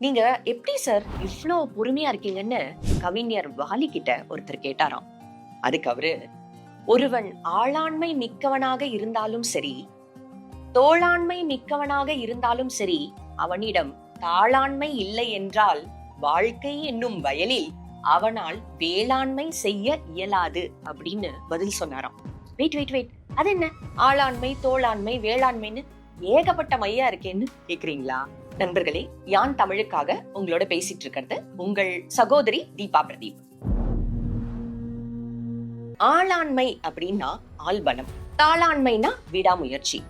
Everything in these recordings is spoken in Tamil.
நீங்க எப்படி சார் இவ்ளோ பொறுமையா இருக்கீங்கன்னு கவிஞர் வாலி கிட்ட ஒருத்தர் கேட்டாராம். அதுக்கு அவரு ஒருவன் ஆளாண்மை மிக்கவனாக இருந்தாலும் சரி தோளாண்மை மிக்கவனாக இருந்தாலும் சரி அவனிடம் தாளாண்மை இல்லை என்றால் வாழ்க்கை என்னும் வயலில் அவனால் வேளாண்மை செய்ய இயலாது அப்படின்னு பதில் சொன்னாராம். வெயிட் வெயிட் வெயிட் அது என்ன ஆளாண்மை தோளாண்மை வேளாண்மைன்னு ஏகப்பட்ட மையா இருக்கேன்னு கேக்குறீங்களா? நண்பர்களே யான் தமிழுக்காக உங்களோட பேசிட்டு இருக்கிறது உங்கள் சகோதரி தீபா பிரதீப். ஆளாண்மை அப்படின்னா ஆள்பலம் தாளாண்மைனா விடாமுயற்சி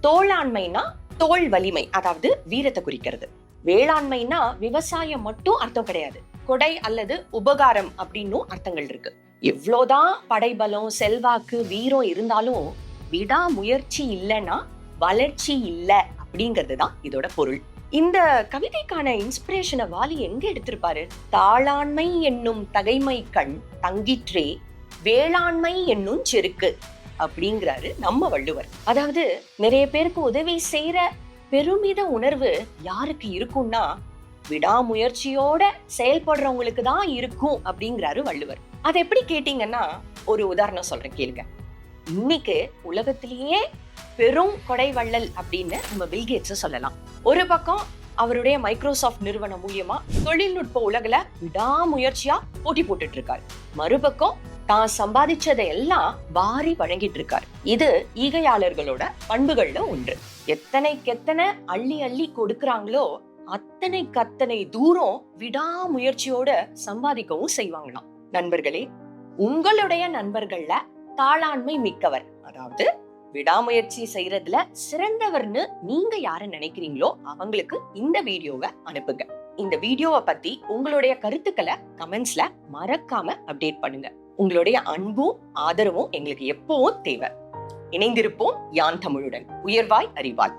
தோளாண்மைனா தோல் வலிமை அதாவது வீரத்தை குறிக்கிறது. வேளாண்மைனா விவசாயம் மட்டும் அர்த்தம் கிடையாது கொடை அல்லது உபகாரம் அப்படின்னும் அர்த்தங்கள் இருக்கு. எவ்வளோதான் படைபலம் செல்வாக்கு வீரம் இருந்தாலும் விடாமுயற்சி இல்லைன்னா வளர்ச்சி இல்லை. அப்படிங்கிறது தான் இதோட பொருள். இந்த கவிதைக்கான இன்ஸ்பிரேஷனை வாலி எங்க எடுத்திருப்பாரு? தாளாண்மை என்னும் தகைமை கண் தங்கிற்றே வேளாண்மை என்னும் செருக்கு அப்படிங்கிறாரு நம்ம வள்ளுவர். அதாவது நிறைய பேருக்கு உதவி செய்யற பெருமித உணர்வு யாருக்கு இருக்கும்னா விடாமுயற்சியோட செயல்படுறவங்களுக்கு தான் இருக்கும் அப்படிங்கிறாரு வள்ளுவர். அதை எப்படி கேட்டீங்கன்னா ஒரு உதாரணம் சொல்றேன் கேளுங்க. இன்னைக்கு உலகத்திலேயே பெரும் கொடை வள்ளல் அப்படின்னு நம்ம பில்கேட்ஸ் சொல்லலாம். ஒரு பக்கம் அவருடைய மைக்ரோசாஃப்ட் நிறுவனம் மூலியமா தொழில்நுட்ப உலகில விடாமுயற்சியா போட்டி போட்டுட்டு இருக்காரு மறுபக்கம் தான் சம்பாதிச்சதை எல்லாம் வாரி வழங்கிட்டு இருக்காரு இது ஈகையாளர்களோட பண்புகள்ல ஒன்று. எத்தனைக்கெத்தனை அள்ளி அள்ளி கொடுக்கறாங்களோ அத்தனைக்கு அத்தனை தூரம் விடாமுயற்சியோட சம்பாதிக்கவும் செய்வாங்களாம். நண்பர்களே உங்களுடைய நண்பர்கள்ல தாளாண்மை மிக்கவர் அதாவது விடாமுயற்சி செய்யறதுல சிறந்தவர்னு நீங்க யார நினைக்கிறீங்களோ அவங்களுக்கு இந்த வீடியோவை அனுப்புங்க. இந்த வீடியோவை பத்தி உங்களுடைய கருத்துக்களை கமெண்ட்ஸ்ல மறக்காம அப்டேட் பண்ணுங்க. உங்களுடைய அன்பும் ஆதரவும் எங்களுக்கு எப்பவும் தேவை. இணைந்திருப்போம் யான் தமிழுடன். உயர்வாய் அறிவாய்.